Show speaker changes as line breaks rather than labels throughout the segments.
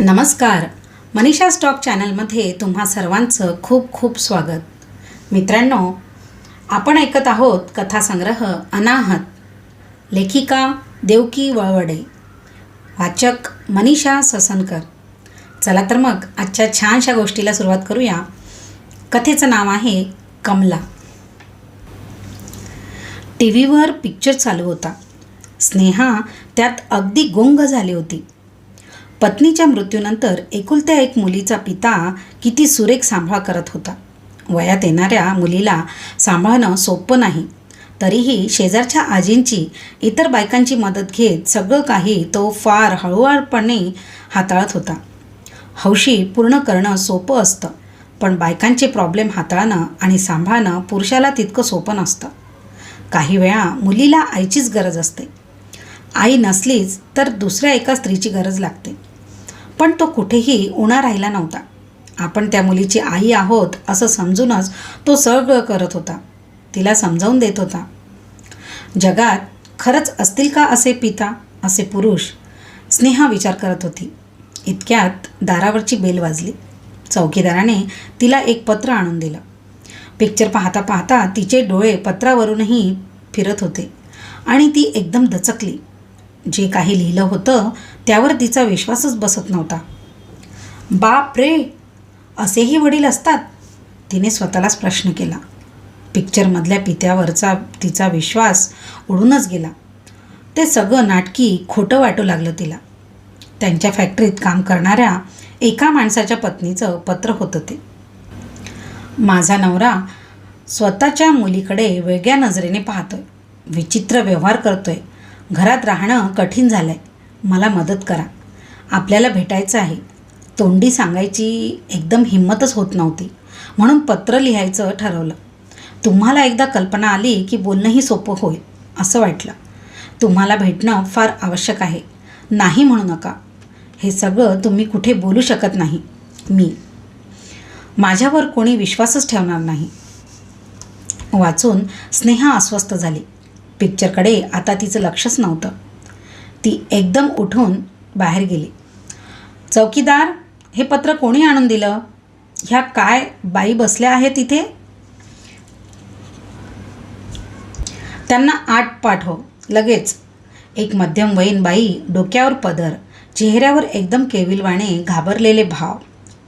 नमस्कार. मनीषा स्टॉक चॅनलमध्ये तुम्हा सर्वांचं खूप खूप स्वागत. मित्रांनो आपण ऐकत आहोत कथासंग्रह अनाहत. लेखिका देवकी वळवडे. वाचक मनीषा ससनकर. चला तर मग आजच्या छानशा गोष्टीला सुरुवात करूया. कथेचं नाव आहे कमला. टी व्हीवर पिक्चर चालू होता. स्नेहा त्यात अगदी गुंग झाली होती. पत्नीच्या मृत्यूनंतर एकुलत्या एक मुलीचा पिता किती सुरेख सांभाळ करत होता. वयात येणाऱ्या मुलीला सांभाळणं सोपं नाही. तरीही शेजारच्या आजींची इतर बायकांची मदत घेत सगळं काही तो फार हळूवारपणे हाताळत होता. हौशी पूर्ण करणं सोपं असतं पण बायकांचे प्रॉब्लेम हाताळणं आणि सांभाळणं पुरुषाला तितकं सोपं नसतं. काही वेळा मुलीला आईचीच गरज असते. आई नसलीच तर दुसऱ्या एका स्त्रीची गरज लागते. पण तो कुठेही उणा राहिला नव्हता. आपण त्या मुलीची आई आहोत असं समजूनच तो सगळं करत होता. तिला समजावून देत होता. जगात खरंच असतील का असे पिता असे पुरुष? स्नेहा विचार करत होती. इतक्यात दारावरची बेल वाजली. चौकीदाराने तिला एक पत्र आणून दिलं. पिक्चर पाहता पाहता तिचे डोळे पत्रावरूनही फिरत होते आणि ती एकदम दचकली. जे काही लिहिलं होतं त्यावर तिचा विश्वासच बसत नव्हता. बाप रे! असेही वडील असतात? तिने स्वतःलाच प्रश्न केला. पिक्चरमधल्या पित्यावरचा तिचा विश्वास उडूनच गेला. ते सगळं नाटकी खोटं वाटू लागलं तिला. त्यांच्या फॅक्टरीत काम करणाऱ्या एका माणसाच्या पत्नीचं पत्र होतं ते. माझा नवरा स्वतःच्या मुलीकडे वेगळ्या नजरेने पाहतोय. विचित्र व्यवहार करतोय. घरात राहणं कठीण झालं आहे मला मदत करा. आपल्याला भेटायचं आहे. तोंडी सांगायची एकदम हिंमतच होत नव्हती. म्हणून पत्र लिहायचं ठरवलं. तुम्हाला एकदा कल्पना आली की बोलणंही सोपं होईल असं वाटलं. तुम्हाला भेटणं फार आवश्यक आहे. नाही म्हणू नका. हे सगळं तुम्ही कुठे बोलू शकत नाही. मी. माझ्यावर कोणी विश्वासच ठेवणार नाही. वाचून स्नेहा अस्वस्थ झाली. पिक्चरकडे आता तिचं लक्षच नव्हतं. ती एकदम उठून बाहेर गेली. चौकीदार हे पत्र कोणी आणून दिलं? ह्या काय बाई बसल्या आहेत तिथे? त्यांना आठ पाठव. लगेच. एक मध्यमवयीन बाई डोक्यावर पदर चेहऱ्यावर एकदम केविलवाणे घाबरलेले भाव.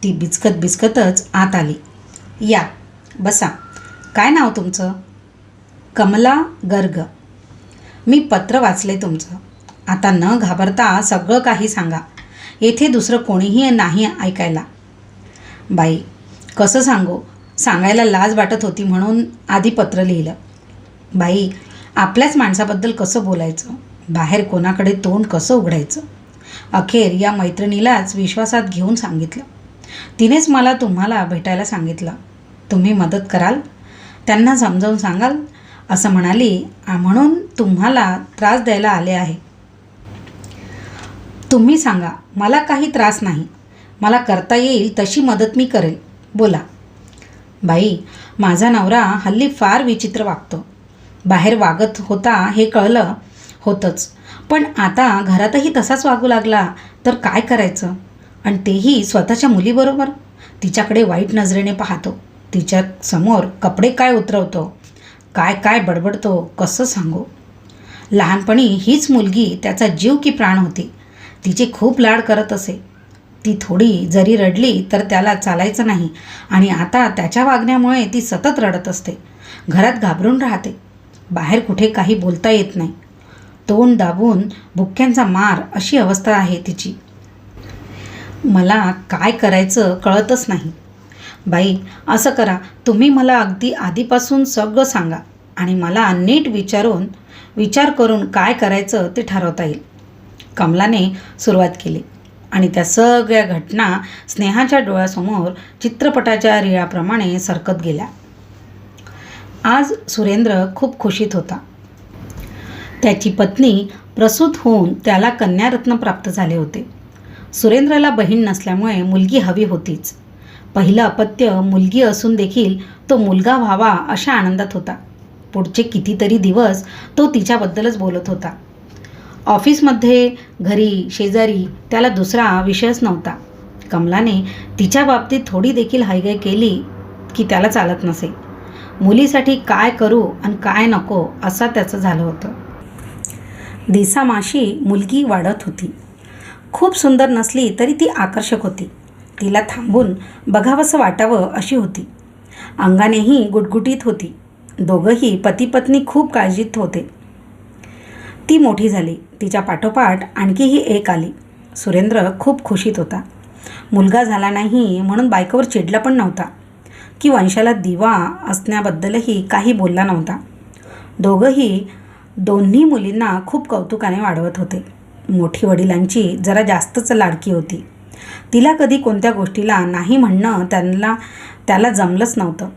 ती बिचकत बिचकतच आत आली. या बसा. काय नाव तुमचं? कमला गर्ग. मी पत्र वाचले तुमचं. आता न घाबरता सगळं काही सांगा. येथे दुसरं कोणीही नाही ऐकायला. बाई कसं सांगू? सांगायला लाज वाटत होती म्हणून आधी पत्र लिहिलं. बाई आपल्याच माणसाबद्दल कसं बोलायचं? बाहेर कोणाकडे तोंड कसं उघडायचं? अखेर या मैत्रिणीलाच विश्वासात घेऊन सांगितलं. तिनेच मला तुम्हाला भेटायला सांगितलं. तुम्ही मदत कराल? त्यांना समजावून सांगाल? असं म्हणाली म्हणून तुम्हाला त्रास द्यायला आले आहे. तुम्ही सांगा मला काही त्रास नाही. मला करता येईल तशी मदत मी करेल. बोला. बाई माझा नवरा हल्ली फार विचित्र वागतो. बाहेर वागत होता हे कळलं होतंच. पण आता घरातही तसाच वागू लागला तर काय करायचं? आणि तेही स्वतःच्या मुलीबरोबर? तिच्याकडे वाईट नजरेने पाहतो. तिच्या समोर कपडे काय उतरवतो? काय काय बडबडतो कसं सांगू? लहानपणी हीच मुलगी त्याचा जीव की प्राण होती. तिचे खूप लाड करत असे. ती थोडी जरी रडली तर त्याला चालायचं नाही आणि आता त्याच्या वागण्यामुळे ती सतत रडत असते. घरात घाबरून राहते. बाहेर कुठे काही बोलता येत नाही. तोंड दाबून भुक्क्यांचा मार अशी अवस्था आहे तिची. मला काय करायचं कळतच नाही. बाई असं करा. तुम्ही मला अगदी आधीपासून सगळं सांगा आणि मला नीट विचारून विचार करून काय करायचं ते ठरवता येईल. कमलाने सुरुवात केली आणि त्या सगळ्या घटना स्नेहाच्या डोळ्यासमोर चित्रपटाच्या रिळाप्रमाणे सरकत गेल्या. आज सुरेंद्र खूप खुशीत होता. त्याची पत्नी प्रसूत होऊन त्याला कन्यारत्न प्राप्त झाले होते. सुरेंद्रला बहीण नसल्यामुळे मुलगी हवी होतीच. पहिलं अपत्य मुलगी असून देखील तो मुलगा व्हावा अशा आनंदात होता. पुढचे कितीतरी दिवस तो तिच्याबद्दलच बोलत होता. ऑफिसमध्ये घरी शेजारी त्याला दुसरा विषयच नव्हता. कमलाने तिच्या बाबतीत थोडी देखील हायगाय केली की त्याला चालत नसे. मुलीसाठी काय करू आणि काय नको असा त्याचं झालं होतं. दिसामाशी मुलगी वाढत होती. खूप सुंदर नसली तरी ती आकर्षक होती. तिला थांबून बघावंसं वाटावं अशी होती. अंगानेही गुटगुटीत होती. दोघंही पतीपत्नी खूप काळजीत होते. ती मोठी झाली. तिच्या पाठोपाठ आणखीही एक आली. सुरेंद्र खूप खुशीत होता. मुलगा झाला नाही म्हणून बायकोवर चिडला पण नव्हता. की वंशाला दिवा असण्याबद्दलही काही बोलला नव्हता. दोघंही दोन्ही मुलींना खूप कौतुकाने वाढवत होते. मोठी वडिलांची जरा जास्तच लाडकी होती. तिला कधी कोणत्या गोष्टीला नाही म्हणणं त्यांना त्याला जमलंच नव्हतं.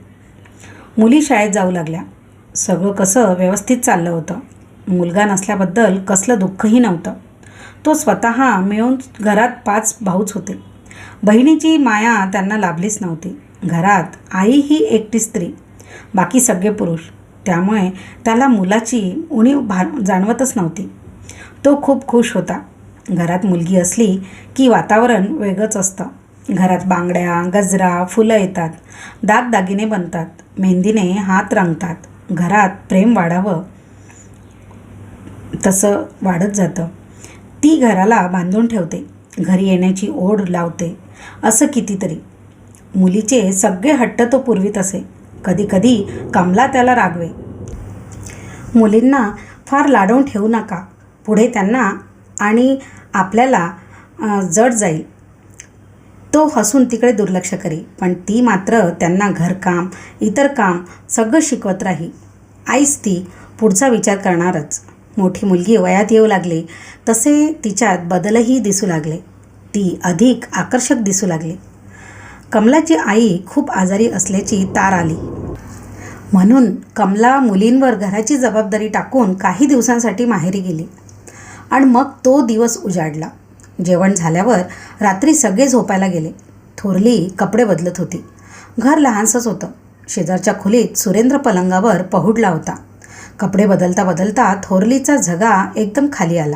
मुली शाळेत जाऊ लागल्या. सगळं कसं व्यवस्थित चाललं होतं. मुलगा नसल्याबद्दल कसलं दुःखही नव्हतं. तो स्वतः मिळून घरात पाच भाऊच होते. बहिणीची माया त्यांना लाभलीच नव्हती. घरात आई ही एकटी स्त्री बाकी सगळे पुरुष. त्यामुळे त्याला मुलाची उणीव भा जाणवतच नव्हती. तो खूप खुश होता. घरात मुलगी असली की वातावरण वेगळंच असतं. घरात बांगड्या गजरा फुलं येतात. दागदागिने बनतात. मेहंदीने हात रंगतात. घरात प्रेम वाढावं तसं वाढत जातं. ती घराला बांधून ठेवते. घरी येण्याची ओढ लावते. असं कितीतरी. मुलीचे सगळे हट्ट तो पुरवीत असे. कधीकधी कमला त्याला रागवे. मुलींना फार लाडवून ठेवू नका. पुढे त्यांना आणि आपल्याला जड जाईल. तो हसून तिकडे दुर्लक्ष करी पण ती मात्र त्यांना घरकाम इतर काम सगळं शिकवत राही. आईच ती पुढचा विचार करणारच. मोठी मुलगी वयात येऊ लागली तसे तिच्यात बदलही दिसू लागले. ती अधिक आकर्षक दिसू लागली. कमलाची आई खूप आजारी असल्याची तार आली. म्हणून कमला मुलींवर घराची जबाबदारी टाकून काही दिवसांसाठी माहेरी गेली. आणि मग तो दिवस उजाडला. जेवण झाल्यावर रात्री सगळे झोपायला गेले. थोरली कपडे बदलत होती. घर लहानसंच होतं. शेजारच्या खोलीत सुरेंद्र पलंगावर पहुडला होता. कपडे बदलता बदलता थोरलीचा झगा एकदम खाली आला.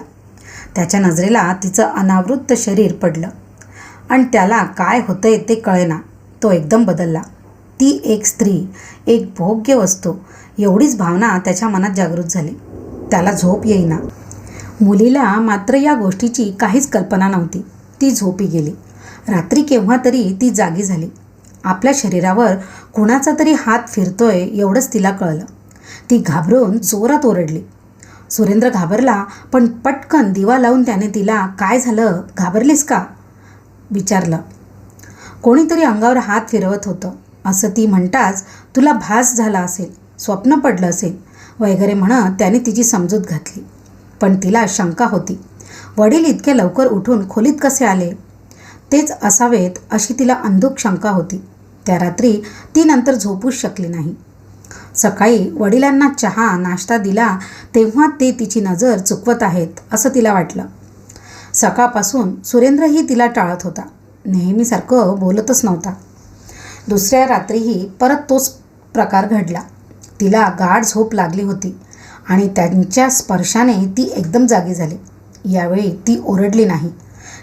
त्याच्या नजरेला तिचं अनावृत्त शरीर पडलं. आणि त्याला काय होतंय ते कळेना. तो एकदम बदलला. ती एक स्त्री एक भोग्य वस्तू. एवढीच भावना त्याच्या मनात जागृत झाली. त्याला झोप येईना. मुलीला मात्र या गोष्टीची काहीच कल्पना नव्हती. ती झोपी गेली. रात्री केव्हा तरी ती जागी झाली. आपल्या शरीरावर कुणाचा तरी हात फिरतोय एवढंच तिला कळलं. ती घाबरून जोरात ओरडली. सुरेंद्र घाबरला पण पटकन दिवा लावून त्याने तिला काय झालं? घाबरलीस का? विचारलं. कोणीतरी अंगावर हात फिरवत होतं. असं ती म्हणताच तुला भास झाला असेल स्वप्न पडलं असेल वगैरे म्हणत त्याने तिची समजूत घातली. पण तिला शंका होती. वडील इतके लवकर उठून खोलीत कसे आले? तेच असावेत अशी तिला अंधुक शंका होती. त्या रात्री ती नंतर झोपूच शकली नाही. सकाळी वडिलांना चहा नाश्ता दिला तेव्हा ते तिची नजर चुकवत आहेत असं तिला वाटलं. सकाळपासून सुरेंद्रही तिला टाळत होता. नेहमीसारखं बोलतच नव्हता. दुसऱ्या रात्रीही परत तोच प्रकार घडला. तिला गाढ झोप लागली होती. आणि त्यांच्या स्पर्शाने ती एकदम जागी झाली. यावेळी ती ओरडली नाही.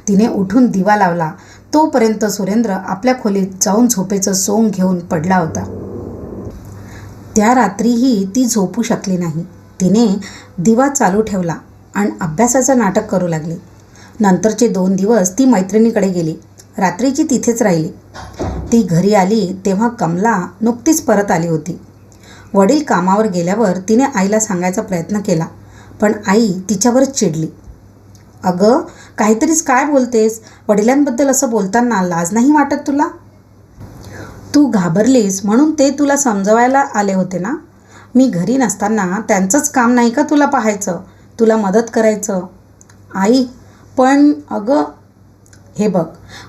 तिने उठून दिवा लावला. तोपर्यंत सुरेंद्र आपल्या खोलीत जाऊन झोपेचं सोंग घेऊन पडला होता. त्या रात्रीही ती झोपू शकली नाही. तिने दिवा चालू ठेवला आणि अभ्यासाचं नाटक करू लागली. नंतरचे दोन दिवस ती मैत्रिणीकडे गेली. रात्रीची तिथेच राहिली. ती घरी आली तेव्हा कमला नुकतीच परत आली होती. वडील कामावर गेल्यावर तिने आईला सांगायचा प्रयत्न केला पण आई तिच्यावरच चिडली. अगं काहीतरीच काय बोलतेस? वडिलांबद्दल असं बोलताना लाज नाही वाटत तुला? तू घाबरलीस म्हणून ते तुला समजवायला आले होते ना? मी घरी नसताना त्यांचंच काम नाही का तुला पाहायचं? तुला मदत करायचं? आई पण अगं हे बघ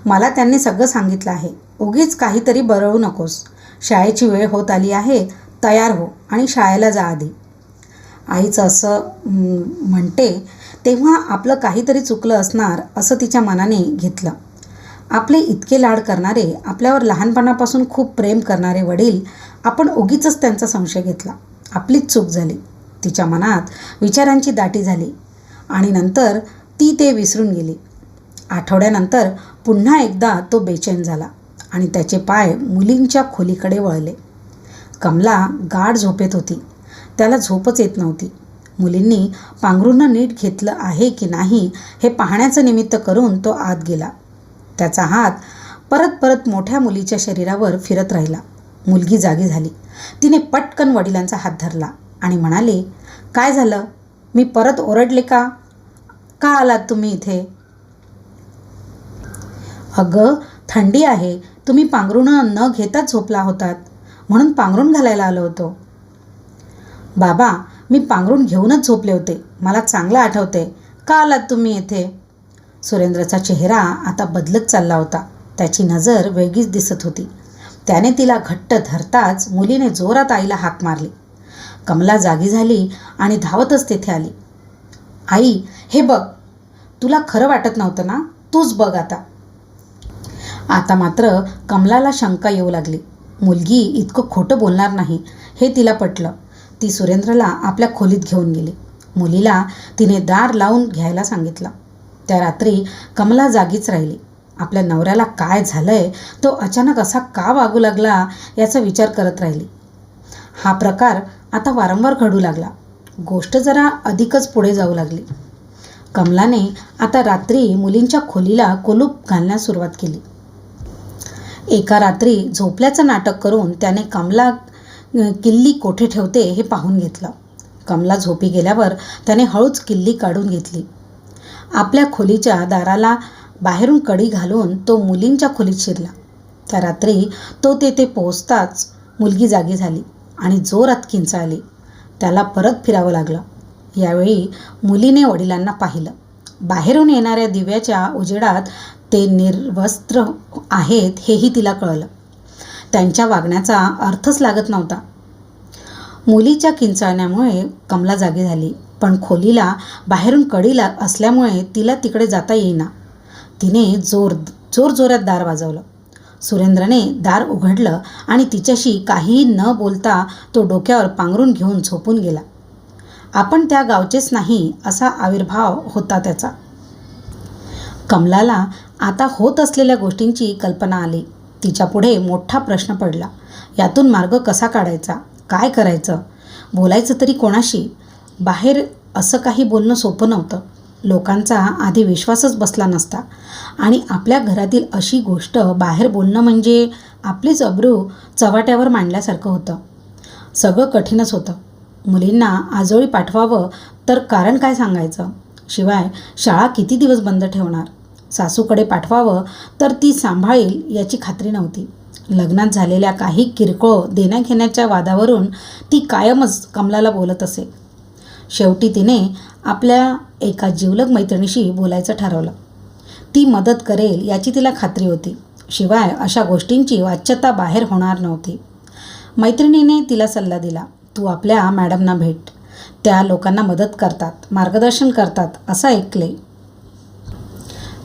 मला त्यांनी सगळं सांगितलं आहे. उगीच काहीतरी बरवू नकोस. शाळेची वेळ होत आली आहे तयार हो आणि शाळेला जा आधी. आईचं असं म्हणते तेव्हा आपलं काहीतरी चुकलं असणार असं तिच्या मनाने घेतलं. आपले इतके लाड करणारे आपल्यावर लहानपणापासून खूप प्रेम करणारे वडील आपण उगीचच त्यांचा संशय घेतला. आपलीच चूक झाली. तिच्या मनात विचारांची दाटी झाली आणि नंतर ती ते विसरून गेली. आठवड्यानंतर पुन्हा एकदा तो बेचैन झाला आणि त्याचे पाय मुलींच्या खोलीकडे वळले. कमला गाढ झोपेत होती. त्याला झोपच येत नव्हती. मुलींनी पांघरूंना नीट घेतलं आहे की नाही हे पाहण्याचं निमित्त करून तो आत गेला. त्याचा हात परत परत मोठ्या मुलीच्या शरीरावर फिरत राहिला. मुलगी जागी झाली. तिने पटकन वडिलांचा हात धरला आणि म्हणाले काय झालं? मी परत ओरडले का? का आलात तुम्ही इथे? अगं थंडी आहे. तुम्ही पांघरुणं न घेताच झोपला होतात. म्हणून पांघरून घालायला आलो होतो. बाबा मी पांघरून घेऊनच झोपले होते. मला चांगलं आठवते का आलात तुम्ही येथे सुरेंद्रचा चेहरा आता बदलत चालला होता. त्याची नजर वेगळीच दिसत होती. त्याने तिला घट्ट धरताच मुलीने जोरात आईला हाक मारली. कमला जागी झाली आणि धावतच तेथे आली. आई हे बघ. तुला खरं वाटत नव्हतं ना? तूच बघ आता. आता मात्र कमलाला शंका येऊ लागली. मुलगी इतकं खोटं बोलणार नाही हे तिला पटलं. ती सुरेंद्रला आपल्या खोलीत घेऊन गेली. मुलीला तिने दार लावून घ्यायला सांगितलं. त्या रात्री कमला जागीच राहिली. आपल्या नवऱ्याला काय झालंय तो अचानक असा का वागू लागला याचा विचार करत राहिली. हा प्रकार आता वारंवार घडू लागला. गोष्ट जरा अधिकच पुढे जाऊ लागली. कमलाने आता रात्री मुलींच्या खोलीला कोलूप घालण्यास सुरुवात केली. एका रात्री झोपल्याचं नाटक करून त्याने कमला किल्ली कोठे ठेवते हे पाहून घेतलं. कमला झोपी गेल्यावर त्याने हळूच किल्ली काढून घेतली. आपल्या खोलीच्या दाराला बाहेरून कडी घालून तो मुलींच्या खोलीत शिरला. त्या रात्री तो तेथे पोहोचताच मुलगी जागी झाली आणि जोरात किंचाळली. त्याला परत फिरावं लागलं. यावेळी मुलीने वडिलांना पाहिलं. बाहेरून येणाऱ्या दिव्याच्या उजेडात ते निर्वस्त्र आहेत हेही तिला कळलं. त्यांच्या वागण्याचा अर्थच लागत नव्हता. मुलीच्या किंचाळण्यामुळे कमला जागी झाली पण खोलीला बाहेरून कडी ला असल्यामुळे तिला तिकडे जाता येईना. तिने जोर जोरजोरात दार वाजवलं. सुरेंद्रने दार उघडलं आणि तिच्याशी काहीही न बोलता तो डोक्यावर पांघरून घेऊन झोपून गेला. आपण त्या गावचेच नाही असा आविर्भाव होता त्याचा. कमलाला आता होत असलेल्या गोष्टींची कल्पना आली. तिच्यापुढे मोठा प्रश्न पडला. यातून मार्ग कसा काढायचा? काय करायचं? बोलायचं तरी कोणाशी? बाहेर असं काही बोलणं सोपं नव्हतं. लोकांचा आधी विश्वासच बसला नसता. आणि आपल्या घरातील अशी गोष्ट बाहेर बोलणं म्हणजे आपलीच अब्रू चव्हाट्यावर मांडल्यासारखं होतं. सगळं कठीणच होतं. मुलींना आजोळी पाठवावं तर कारण काय सांगायचं? शिवाय शाळा किती दिवस बंद ठेवणार? सासूकडे पाठवावं तर ती सांभाळेल याची खात्री नव्हती. लग्नात झालेल्या काही किरकोळ देण्याघेण्याच्या वादावरून ती कायमच कमलाला बोलत असे. शेवटी तिने आपल्या एका जिवलग मैत्रिणीशी बोलायचं ठरवलं. ती मदत करेल याची तिला खात्री होती. शिवाय अशा गोष्टींची वाच्यता बाहेर होणार नव्हती. मैत्रिणीने तिला सल्ला दिला. तू आपल्या मॅडमना भेट. त्या लोकांना मदत करतात मार्गदर्शन करतात असं ऐकले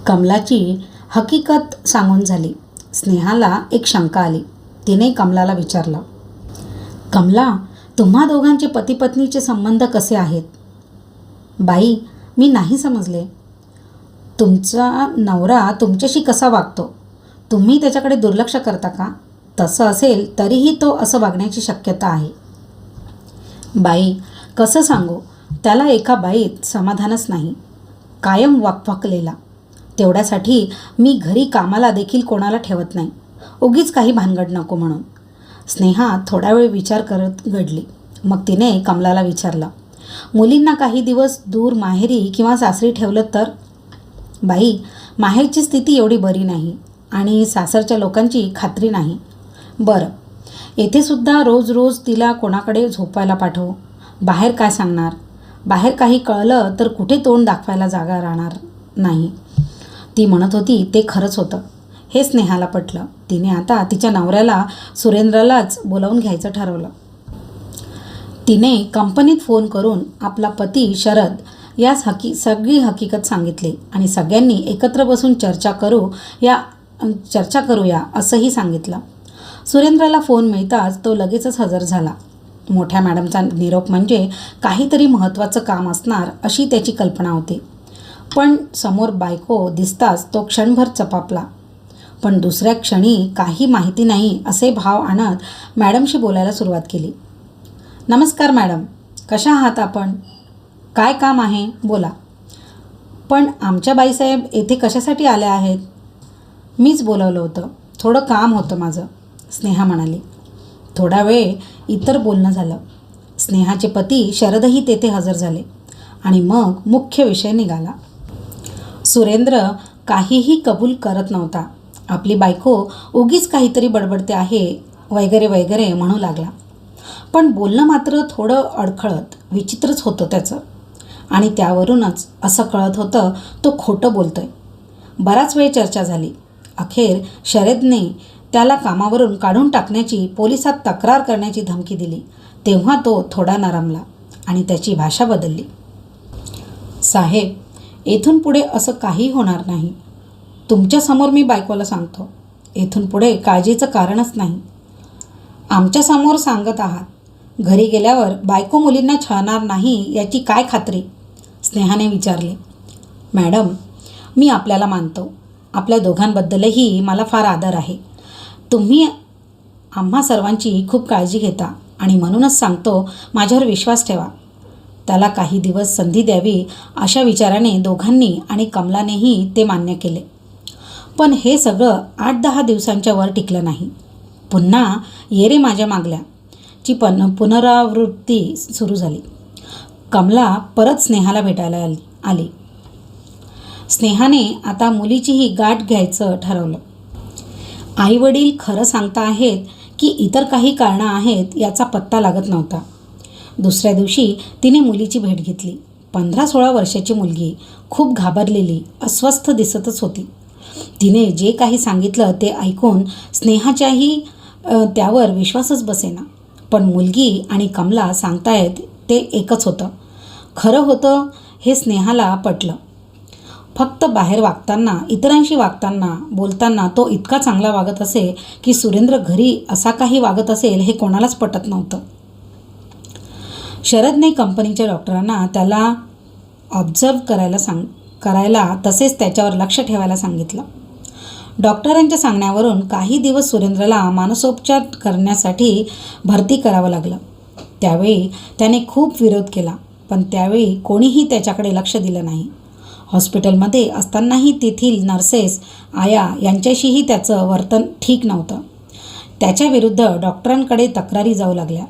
कमलाची हकीकत सांगून झाली. स्नेहाला एक शंका आली. तिने कमलाला विचारलं कमला तुम्हा दोघांचे पतीपत्नीचे संबंध कसे आहेत? बाई मी नाही समजले. तुमचा नवरा तुमच्याशी कसा वागतो? तुम्ही त्याच्याकडे दुर्लक्ष करता का? तसं असेल तरीही तो असं वागण्याची शक्यता आहे. बाई कसं सांगू? त्याला एका बाईत समाधानच नाही. कायम वाकवाकलेला. तेवढ्यासाठी मी घरी कामाला देखील कोणाला ठेवत नाही. उगीच काही भानगड नको म्हणून. स्नेहा थोडा वेळ विचार करत घडली. मग तिने कमलाला विचारलं मुलींना काही दिवस दूर माहेरी किंवा सासरी ठेवलं तर? बाई माहेरची स्थिती एवढी बरी नाही आणि सासरच्या लोकांची खात्री नाही. बरं येथे सुद्धा रोज रोज तिला कोणाकडे झोपायला पाठवू. बाहेर काय सांगणार? बाहेर काही कळलं तर कुठे तोंड दाखवायला जागा राहणार नाही. ती म्हणत होती ते खरंच होतं. हे स्नेहाला पटलं. तिने आता तिच्या नवऱ्याला सुरेंद्रलाच बोलावून घ्यायचं ठरवलं. तिने कंपनीत फोन करून आपला पती शरद यास हकी सगळी हकीकत सांगितली आणि सगळ्यांनी एकत्र बसून चर्चा करू या चर्चा करूया असंही सांगितलं. सुरेंद्रला फोन मिळताच तो लगेचच हजर झाला. मोठ्या मॅडमचा निरोप म्हणजे काहीतरी महत्त्वाचं काम असणार अशी त्याची कल्पना होती. पण समोर बायको दिसताच तो क्षणभर चपापला. पण दुसऱ्या क्षणी काही माहिती नाही असे भाव आणत मॅडमशी बोलायला सुरुवात केली. नमस्कार मॅडम कशा आहात आपण? काय काम आहे? बोला. पण आमच्या बाईसाहेब येथे कशासाठी आल्या आहेत? मीच बोलवलं होतं. थोडं काम होतं माझं. स्नेहा म्हणाली. थोडा वेळ इतर बोलणं झालं. स्नेहाचे पती शरदही तेथे हजर झाले आणि मग मुख्य विषय निघाला. सुरेंद्र काहीही कबूल करत नव्हता. आपली बायको उगीच काहीतरी बडबडते आहे वगैरे वगैरे म्हणू लागला. पण बोलणं मात्र थोडं अडखळत विचित्रच होतं त्याचं. आणि त्यावरूनच असं कळत होतं तो खोटं बोलतोय. बराच वेळ चर्चा झाली. अखेर शरदने त्याला कामावरून काढून टाकण्याची पोलिसात तक्रार करण्याची धमकी दिली. तेव्हा तो थोडा नरमला आणि त्याची भाषा बदलली. साहेब येथून पुढे असं काही होणार नाही. तुमच्यासमोर मी बायकोला सांगतो. येथून पुढे काळजीचं कारणच नाही. आमच्यासमोर सांगत आहात. घरी गेल्यावर बायको मुलींना छळणार नाही याची काय खात्री? स्नेहाने विचारले. मॅडम मी आपल्याला मानतो. आपल्या दोघांबद्दलही मला फार आदर आहे. तुम्ही आम्हा सर्वांची खूप काळजी घेता आणि म्हणूनच सांगतो माझ्यावर विश्वास ठेवा. त्याला काही दिवस संधी द्यावी अशा विचाराने दोघांनी आणि कमलानेही ते मान्य केले. पण हे सगळं आठ दहा दिवसांच्या वर टिकलं नाही. पुन्हा ये रे माझ्या मागल्या. ची पण पुनरावृत्ती सुरू झाली. कमला परत स्नेहाला भेटायला आली. आली. स्नेहाने आता मुलीचीही गाठ घ्यायचं ठरवलं. आईवडील खरं सांगता आहेत की इतर काही कारणं आहेत याचा पत्ता लागत नव्हता. दुसऱ्या दिवशी तिने मुलीची भेट घेतली. पंधरा सोळा वर्षाची मुलगी. खूप घाबरलेली अस्वस्थ दिसतच होती. तिने जे काही सांगितलं ते ऐकून स्नेहाच्याही त्यावर विश्वासच बसेना. पण मुलगी आणि कमला सांगतायत ते एकच होतं. खरं होतं हे स्नेहाला पटलं. फक्त बाहेर वागताना इतरांशी वागताना बोलताना तो इतका चांगला वागत असे की सुरेंद्र घरी असा काही वागत असेल हे कोणालाच पटत नव्हतं. शरदने कंपनीच्या डॉक्टरांना त्याला ऑब्झर्व करायला सांग करायला तसेच त्याच्यावर लक्ष ठेवायला सांगितलं. डॉक्टरांच्या सांगण्यावरून काही दिवस सुरेंद्रला मानसोपचार करण्यासाठी भरती करावं लागलं. त्यावेळी त्याने खूप विरोध केला पण त्यावेळी कोणीही त्याच्याकडे लक्ष दिलं नाही. हॉस्पिटलमध्ये असतानाही तेथील नर्सेस आया यांच्याशीही त्याचं वर्तन ठीक नव्हतं. त्याच्याविरुद्ध डॉक्टरांकडे तक्रारी जाऊ लागल्या.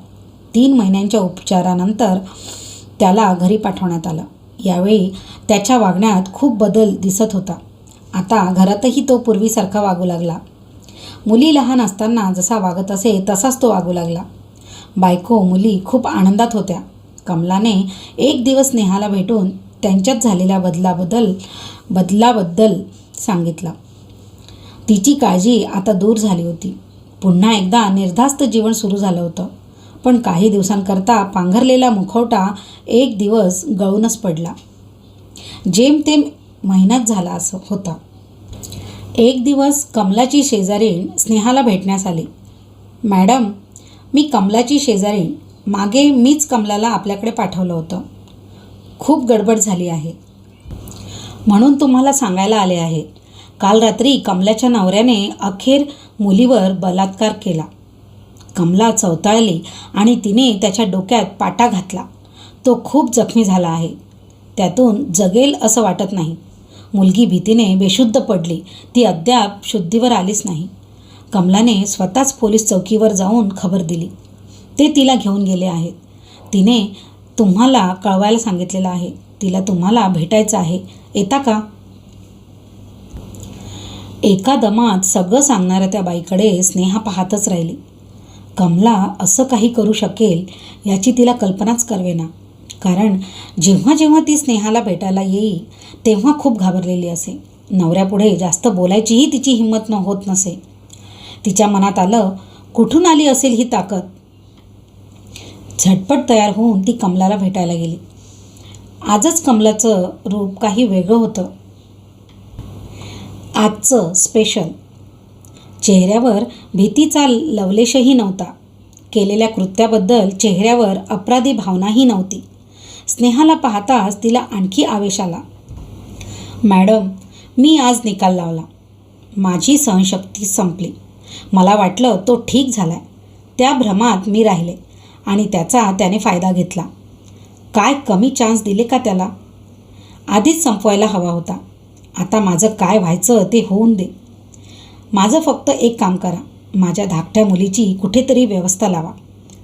तीन महिन्यांच्या उपचारानंतर त्याला घरी पाठवण्यात आलं. यावेळी त्याच्या वागण्यात खूप बदल दिसत होता. आता घरातही तो पूर्वीसारखा वागू लागला. मुली लहान असताना जसा वागत असे तसाच तो वागू लागला. बायको मुली खूप आनंदात होत्या. कमलाने एक दिवस नेहाला भेटून त्यांच्यात झालेल्या बदलाबद्दल बदलाबद्दल सांगितला. तिची काळजी आता दूर झाली होती. पुन्हा एकदा निर्धास्त जीवन सुरू झालं होतं. पण काही दिवसांकरता पांघरलेला मुखवटा एक दिवस गळूनच पडला. जेमतेम महिन्यात झाला असं होता. एक दिवस कमलाची शेजारीण स्नेहाला भेटण्यास आली. मॅडम मी कमलाची शेजारीण मागे मीच कमलाला आपल्याकडे पाठवलं होतं. खूप गडबड झाली आहे. म्हणून तुम्हाला सांगायला आले आहे. काल रात्री कमलाच्या नवऱ्याने अखेर मुलीवर बलात्कार केला. कमला चवताळली आणि तिने त्याच्या डोक्यात पाटा घातला. तो खूप जखमी झाला आहे. त्यातून जगेल असं वाटत नाही. मुलगी भीतीने बेशुद्ध पडली. ती अद्याप शुद्धीवर आलीच नाही. कमलाने स्वतःच पोलीस चौकीवर जाऊन खबर दिली. ते तिला घेऊन गेले आहेत. तिने तुम्हाला कळवायला सांगितलेलं आहे. तिला तुम्हाला भेटायचं आहे. येता का? एका दमात सगळं सांगणाऱ्या त्या बाईकडे स्नेहा पाहतच राहिली. कमला असं काही करू शकेल याची तिला कल्पनाच करवेना. कारण जेव्हा जेव्हा ती स्नेहाला भेटायला येईल तेव्हा खूप घाबरलेली असे. नवऱ्यापुढे जास्त बोलायचीही तिची हिंमत न होत नसे. तिच्या मनात आलं कुठून आली असेल ही ताकद? झटपट तयार होऊन ती कमलाला भेटायला गेली. आजच कमलाचं रूप काही वेगळं होतं. आजचं स्पेशल चेहऱ्यावर भीतीचा लवलेशही नव्हता. केलेल्या कृत्याबद्दल चेहऱ्यावर अपराधी भावनाही नव्हती. स्नेहाला पाहताच तिला आणखी आवेश आला. मॅडम मी आज निकाल लावला. माझी सहनशक्ती संपली. मला वाटलं तो ठीक झालाय. त्या भ्रमात मी राहिले. आणि त्याचा त्याने फायदा घेतला. काय कमी चान्स दिले का त्याला? आधीच संपवायला हवा होता. आता माझं काय व्हायचं ते होऊन दे. माझं फक्त एक काम करा. माझ्या धाकट्या मुलीची कुठेतरी व्यवस्था लावा.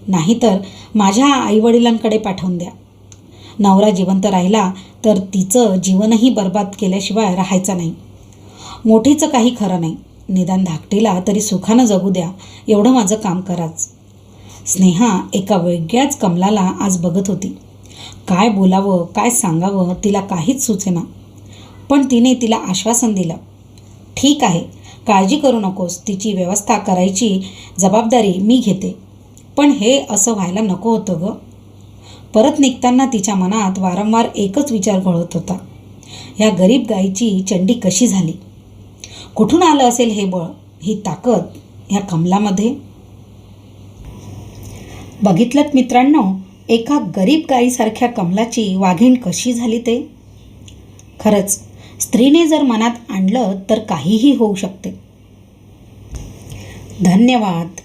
नाहीतर माझ्या आईवडिलांकडे पाठवून द्या. नवरा जिवंत राहिला तर तिचं जीवनही बर्बाद केल्याशिवाय राहायचं नाही. मोठीचं काही खरं नाही. निदान धाकटीला तरी सुखानं जगू द्या. एवढं माझं काम कराच. स्नेहा एका वेगळ्याच कमलाला आज बघत होती. काय बोलावं काय सांगावं तिला काहीच सुचेना. पण तिने तिला आश्वासन दिलं. ठीक आहे काळजी करू नकोस तिची व्यवस्था करायची जबाबदारी मी घेते. पण हे असं व्हायला नको होतं ग. परत निघताना तिच्या मनात वारंवार एकच विचार घोळत होता. ह्या गरीब गायीची चंडी कशी झाली? कुठून आलं असेल हे बळ ही ताकद ह्या कमलामध्ये? बघितलं मित्रांनो एका गरीब गाईसारख्या कमलाची वाघीण कशी झाली ते? खरंच स्त्रीने जर मनात आणलं तर काहीही होऊ शकते. धन्यवाद.